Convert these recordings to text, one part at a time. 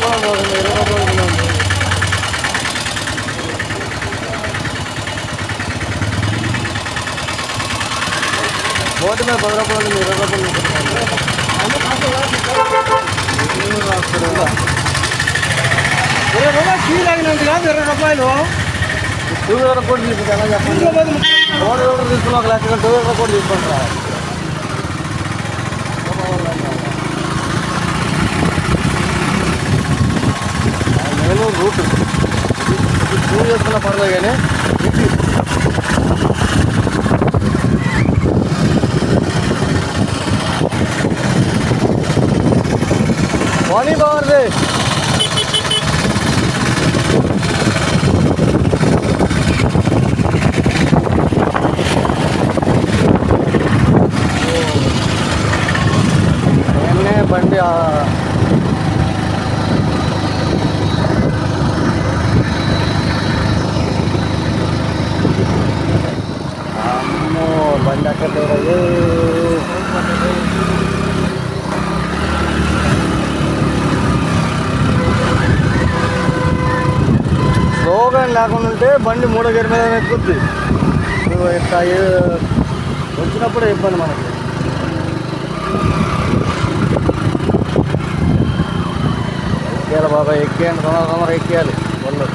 కాకుండా ఇరవై రూపాయలు కిలో ఉంది బోటు మీద పది రూపాయలు ఉంది ఇరవై రూపాయలు తీసుకుంటాను ఇరవై రూపాయలు కీ లాగినంత కాదు ఇరవై రూపాయలు టూ వీలర్ కూడా తీసుకుంటా ఎలా చెప్పండి ఫోర్ వీలర్ తీసుకున్న ఒక లెక్క టూ వీలర్ కూడా తీసుకుంటా చేసుకున్న పర్లేదు కానీ పోనీ బాగుంది నేనే బండి ఆ, అమ్మో బండి అక్కడ లేదు స్లోగా లేకుండా ఉంటే బండి మూడో గేర్ మీద ఎక్కుద్ది నువ్వు ఇట్లా ఏ- వచ్చినప్పుడే ఇబ్బంది మనకి ఎక్కేయాలి బాబా ఎక్కేయండి తొందర తొందర ఎక్కేయాలి వాళ్ళు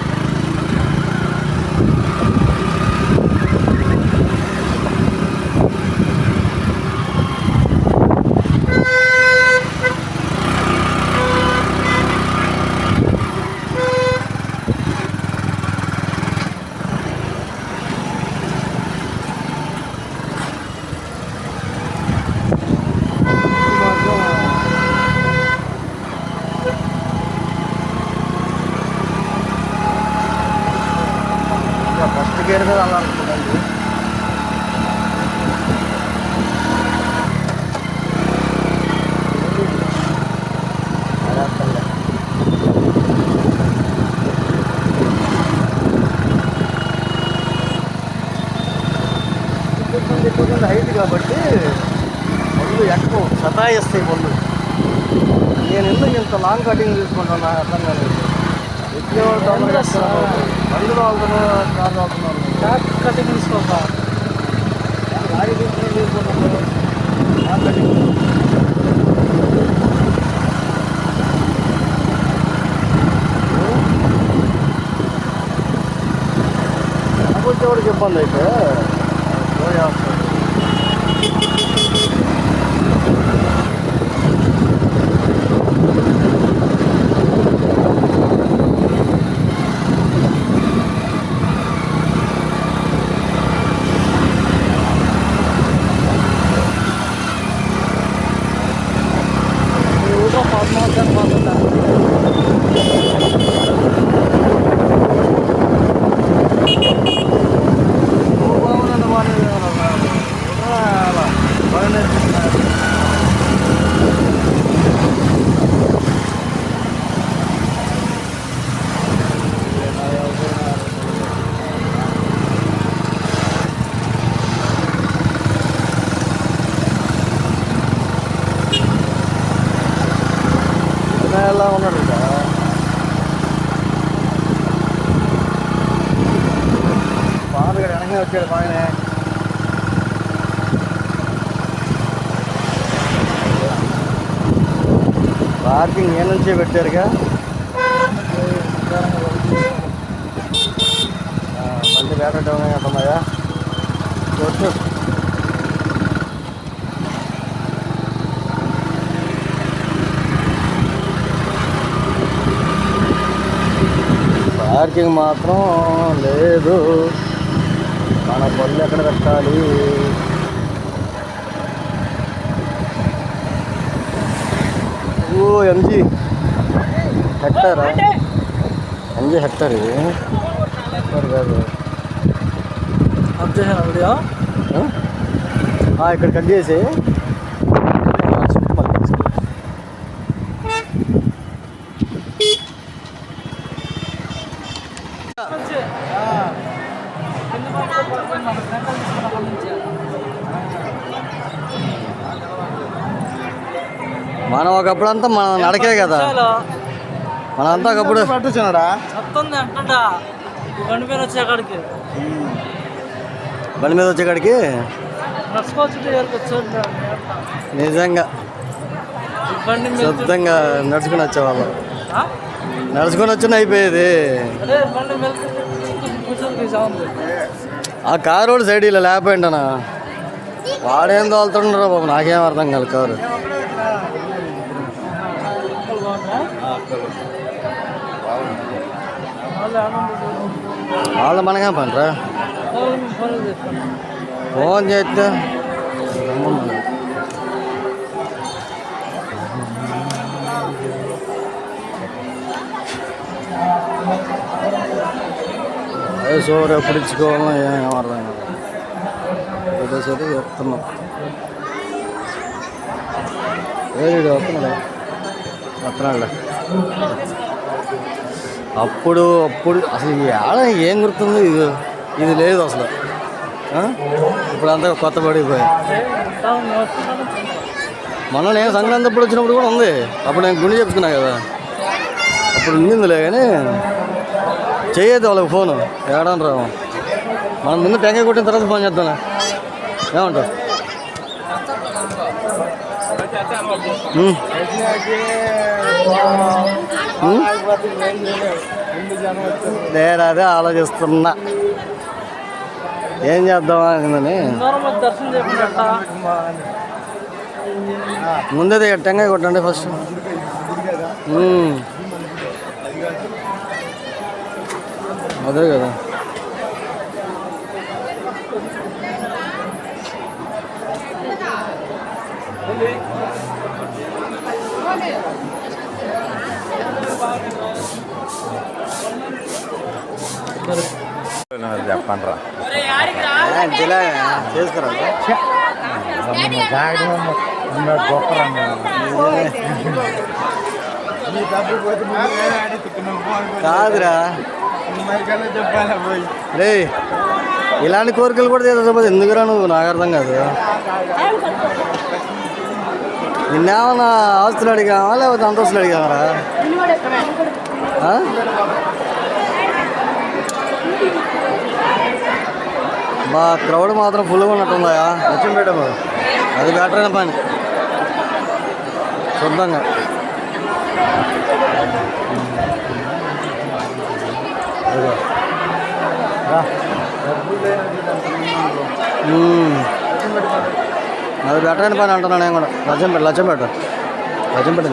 ఫస్ట్ గేర్ మీద అలా అనుకుందండి హైట్ కాబట్టి ముందు ఎక్కువ సతాయిస్తాయి ముందు. నేను ఎందుకు ఇంత లాంగ్ కటింగ్ తీసుకుంటున్నా అర్థం కాలేదు. ఎక్కేవాళ్ళు తొందరగా ఎక్కుతారు. బండి కారు తోలుతున్నారు షార్ట్ కటింగ్ తీసుకోపా లారీ తీసుకుంటున్నారు కటింగ్ వచ్చేవాడికి ఇబ్బంది అయితే ஒன்றும் இருக்கா பாதுகாப்பு எனக்கே வச்சு பாயினேன் பார்க்கிங் ஏனஞ்சி பெட்டு இருக்க வண்டி வேற அட்டவங்க அட்டமாயா పార్కింగ్ మాత్రం లేదు. మన పళ్ళు ఎక్కడ పెట్టాలి ఓ ఎంజీ. హెక్టారా? ఎంజీ హెక్టార్ ఇది. కాదు ఇక్కడ కట్ చేసి మనం ఒకప్పుడంతా మనం నడకే కదా. మనంతా ఒకప్పుడు పట్టుచున్నాడా వస్తుంది అంటుంట బండి మీద వచ్చే అక్కడికి బండి మీద వచ్చేకాడికి నిజంగా. శుద్ధంగా నడుచుకుని వచ్చేవాళ్ళం? నడుచుకొని వచ్చిన అయిపోయేది. ఆ కారు సైడ్ ఇలా లేకపోయింటనా వాడేం తోలుతుండ్రా బాబు నాకేం అర్థం కాదు కారు. వాళ్ళు మనకేం పనిరా? ఫోన్ చేస్తే అదే సోర్ ఎప్పుడు ఇచ్చుకోవాలో ఏం అర్థం కాదు. ఏదో చెప్తున్నాం. వేరే వస్తున్నాడు. వస్తున్నాడు అప్పుడు అప్పుడు అసలు ఈ ఆడ ఏం గుర్తుంది? ఇది ఇది లేదు అసలు. ఇప్పుడు అంతా కొత్త పడిపోయాయి. మొన్న నేను సంక్రాంతి అప్పుడు వచ్చినప్పుడు కూడా ఉంది. అప్పుడు నేను గుండె చెప్తున్నా కదా. అప్పుడు ఉండిందిలే కానీ చేయొద్దు వాళ్ళకి ఫోను. ఏడాను రావు మనం ముందు టెంకాయ కొట్టిన తర్వాత ఫోన్ చేద్దాం ఏమంటావు? నేను అదే ఆలోచిస్తున్నా. ఏం చేద్దామని అని. ముందే దిగ- కొట్టండి ఫస్ట్. అదే కదా. చెప్పండి రా. జిలా చేసుకురా. కాదురా. రే ఇలాంటి కోరికలు కూడా తీర్చకపోతే ఎందుకురా నువ్వు? నాకు అర్థం కాదు. నిన్నేమన్నా ఆస్తులు అడిగామా లేకపోతే అంతస్తులు అడిగామరా బా క్రౌడ్ మాత్రం ఫుల్గా ఉన్నట్టుందా లక్ష్మీపేట అది. బెటర్ అయిన పని. మ్మ్. అది బెటర్ అయిన పని అంటున్నాను నేను కూడా. లచ్చంపేట లచ్చంపేట లచ్చంపేట.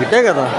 ఇట్టే కదా.